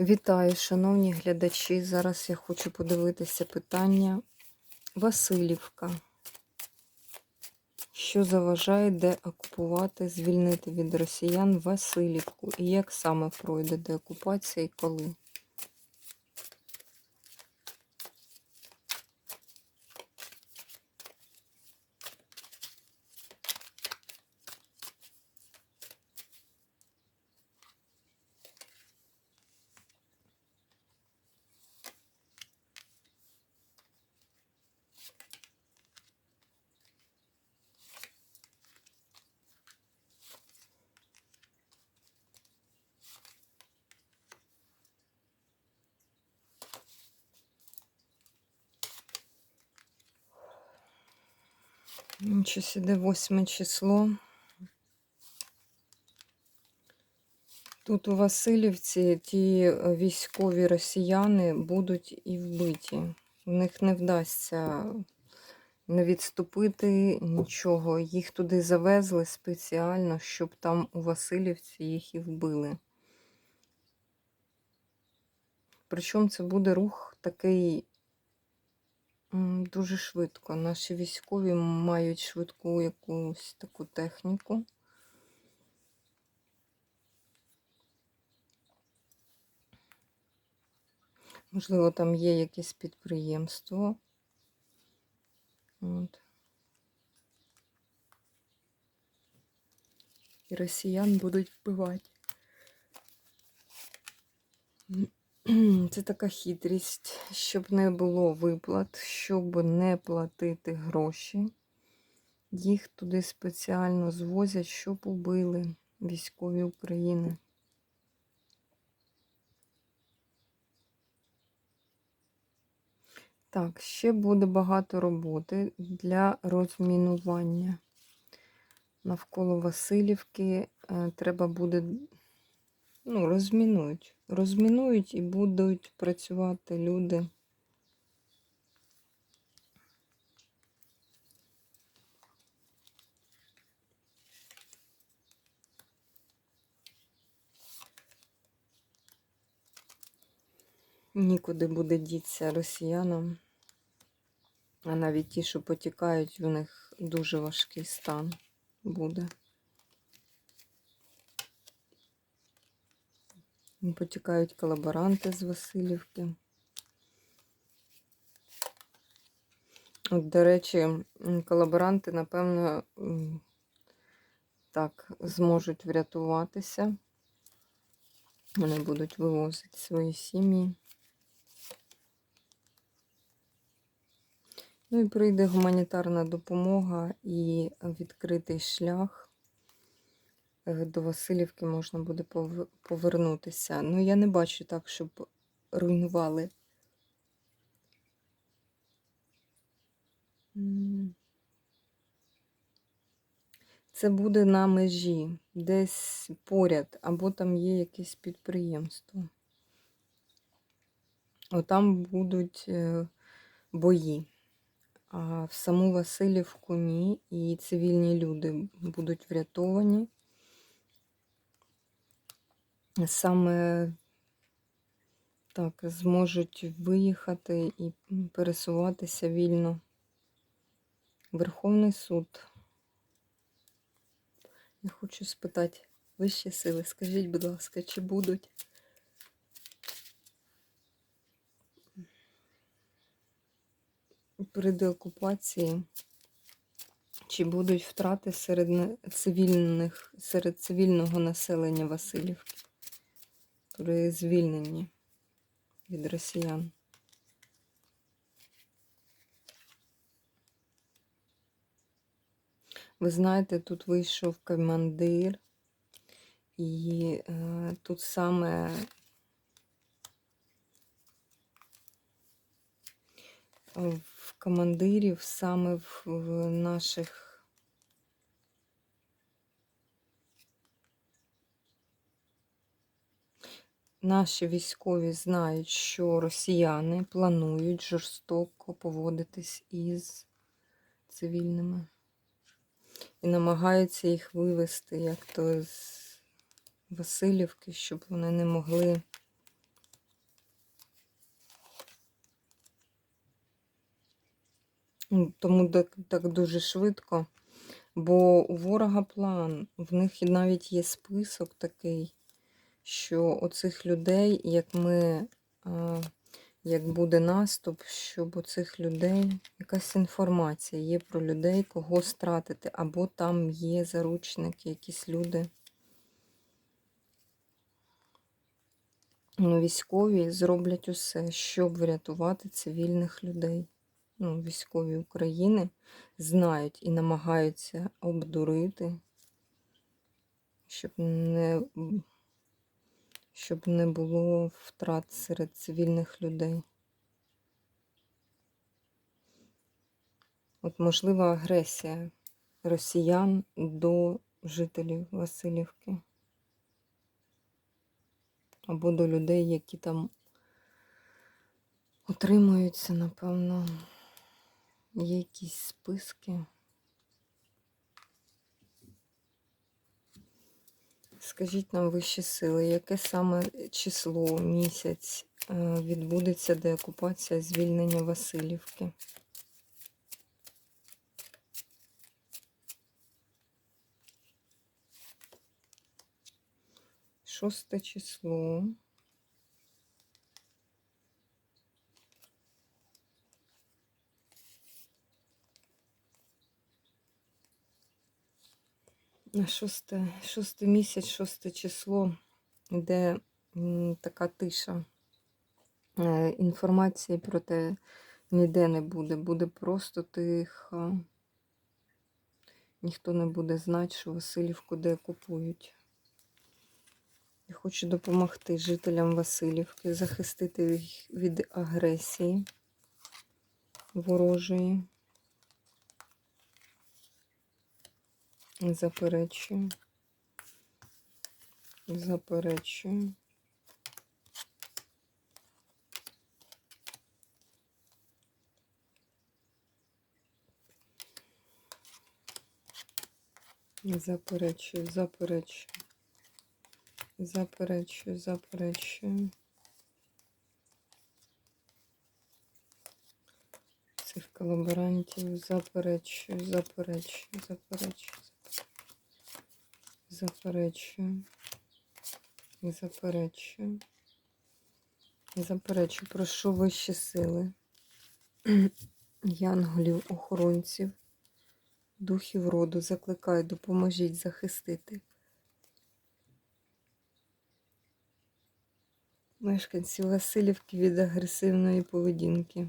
Вітаю, шановні глядачі. Зараз я хочу подивитися питання Васильівка. Що заважає деокупувати, звільнити від росіян Васильівку? І як саме пройде деокупація і коли? Щось іде восьме число. Тут у Васильівці ті е, військові росіяни будуть і вбиті. В них не вдасться не відступити нічого. Їх туди завезли спеціально, щоб там у Васильівці їх і вбили. Причому це буде рух такий дуже швидко. Наші військові мають швидку якусь таку техніку. Можливо, там є якесь підприємство. От. І росіян будуть вбивати. Це така хитрість, щоб не було виплат, щоб не платити гроші. Їх туди спеціально звозять, щоб убили військові України. Так, ще буде багато роботи для розмінування. Навколо Васильівки е, треба буде, ну, розмінують. Розмінують і будуть працювати люди. Нікуди буде дітися росіянам. А навіть ті, що потікають, в них дуже важкий стан буде. Потікають колаборанти з Васильівки. От, до речі, колаборанти, напевно, так, зможуть врятуватися. Вони будуть вивозити свої сім'ї. Ну і прийде гуманітарна допомога і відкритий шлях. Е, До Васильівки можна буде повернутися. Ну, я не бачу так, щоб руйнували. Це буде на межі, десь поряд, або там є якесь підприємство. Отам будуть е, бої. А в саму Васильівку ні, і цивільні люди будуть врятовані. Саме так зможуть виїхати і пересуватися вільно. Верховний суд. Я хочу спитати вищі сили, скажіть, будь ласка, чи будуть при деокупації, чи будуть втрати серед цивільних, серед цивільного населення Васильівки при звільненні від росіян? Ви знаєте, тут вийшов командир, і е, тут саме е, в командирів, саме в, в наших Наші військові знають, що росіяни планують жорстоко поводитись із цивільними і намагаються їх вивести як то з Васильівки, щоб вони не могли ну, тому так, так дуже швидко, бо у ворога план, в них навіть є список такий що оцих людей, як ми, як буде наступ, щоб у цих людей якась інформація є про людей, кого стратити, або там є заручники, якісь люди. Ну, військові зроблять усе, щоб врятувати цивільних людей. Ну, військові України знають і намагаються обдурити, щоб не, щоб не було втрат серед цивільних людей. От можлива агресія росіян до жителів Васильівки або до людей, які там утримуються, напевно. Є якісь списки. Скажіть нам вищі сили, яке саме число, місяць е, відбудеться деокупація звільнення Васильівки? Шосте число. Шосте, шостий місяць, шосте число, де така тиша. Е, Інформації про те ніде не буде. Буде просто тихо. Ніхто не буде знати, що Васильівку де купують. Я хочу допомогти жителям Васильівки, захистити їх від агресії ворожої. Заперечую. Заперечую. Заперечую, заперечую. Заперечую, заперечую. Цих колаборантів заперечую, заперечую, заперечую, заперечую, заперечую, заперечую, прошу вищі сили, янголів, охоронців, духів роду, закликаю, допоможіть захистити. Мешканців Васильівки від агресивної поведінки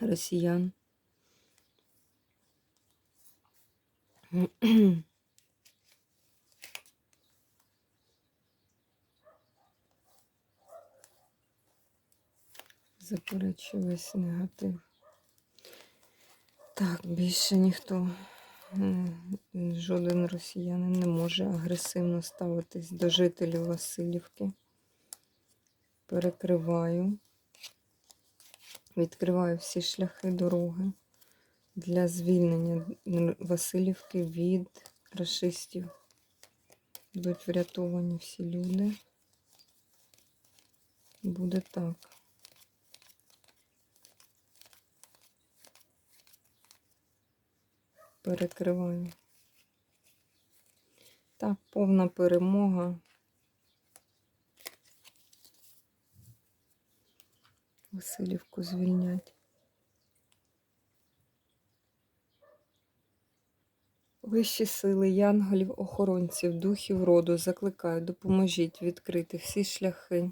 росіян. Заперечую весь негатив. Так, більше ніхто, жоден росіянин не може агресивно ставитись до жителів Васильівки. Перекриваю. Відкриваю всі шляхи дороги для звільнення Васильівки від расистів. Будуть врятовані всі люди. Буде так. Перекриваю. Так, повна перемога. Васильівку звільнять. Вищі сили, янголів, охоронців, духів роду закликаю, допоможіть відкрити всі шляхи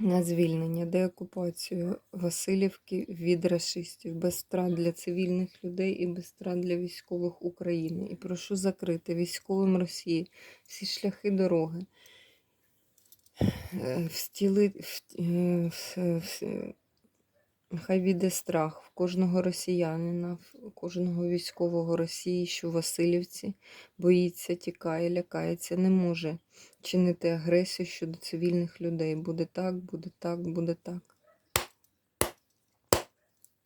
на звільнення, деокупацію Васильівки від расистів, без втрат для цивільних людей і без втрат для військових України. І прошу закрити військовим Росії всі шляхи дороги. встілити. Встіли, в- е, в- в- Хай віде страх в кожного росіянина, в кожного військового Росії, що в Васильівці боїться, тікає, лякається, не може чинити агресію щодо цивільних людей. Буде так, буде так, буде так.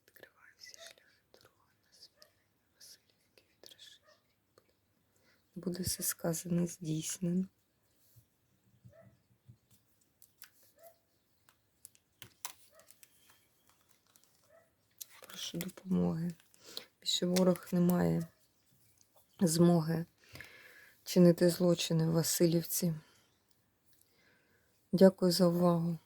Відкриваю всі шляхи дороги на звільнення Васильівки від. Буде все сказане, здійснено. Більше допомоги. Більше ворог не має змоги чинити злочини в Васильівці. Дякую за увагу.